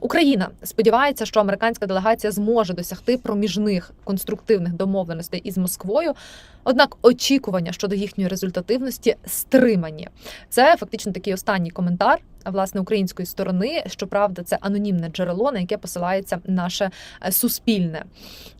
Україна сподівається, що американська делегація зможе досягти проміжних конструктивних домовленостей із Москвою. Однак очікування щодо їхньої результативності стримані. Це фактично такий останній коментар власне української сторони. Щоправда, це анонімне джерело, на яке посилається наше е, суспільне.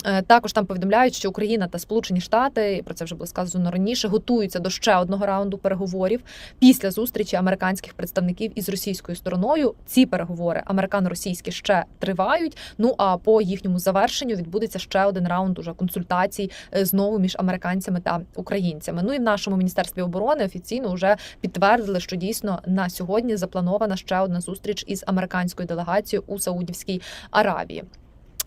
Е, Також там повідомляють, що Україна та Сполучені Штати про це вже було сказано раніше. Готуються до ще одного раунду переговорів після зустрічі американських представників із російською стороною. Ці переговори американо-російські ще тривають. Ну а по їхньому завершенню відбудеться ще один раунд уже консультацій е, знову між американцями та українцями. Ну і в нашому міністерстві оборони офіційно вже підтвердили, що дійсно на сьогодні запланована ще одна зустріч із американською делегацією у Саудівській Аравії.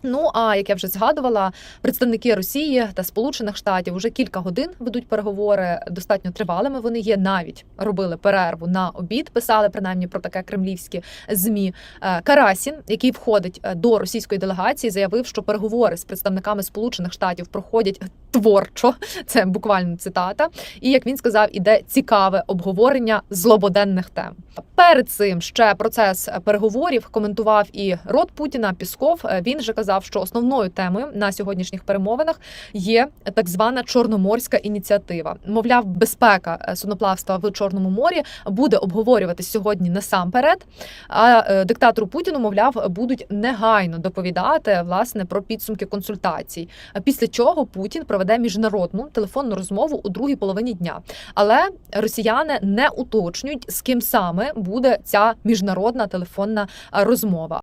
Ну а як я вже згадувала, представники Росії та Сполучених Штатів вже кілька годин ведуть переговори. Достатньо тривалими вони є. Навіть робили перерву на обід. Писали принаймні про таке кремлівські змі. Е, Карасін, який входить е, до російської делегації, заявив, що переговори з представниками Сполучених Штатів проходять творчо. Це буквально цитата. І як він сказав, іде цікаве обговорення злободенних тем. Перед цим ще процес переговорів коментував і рот Путіна Пісков. Е, Він же казав, що основною темою на сьогоднішніх перемовинах є так звана чорноморська ініціатива. Мовляв, безпека е, судноплавства в Чорному морі буде обговорюватись сьогодні насамперед. А е, диктатору Путіну, мовляв, будуть негайно доповідати власне про підсумки консультацій. Після чого Путін проведе міжнародну телефонну розмову у другій половині дня. Але росіяни не уточнюють, з ким саме буде ця міжнародна телефонна розмова.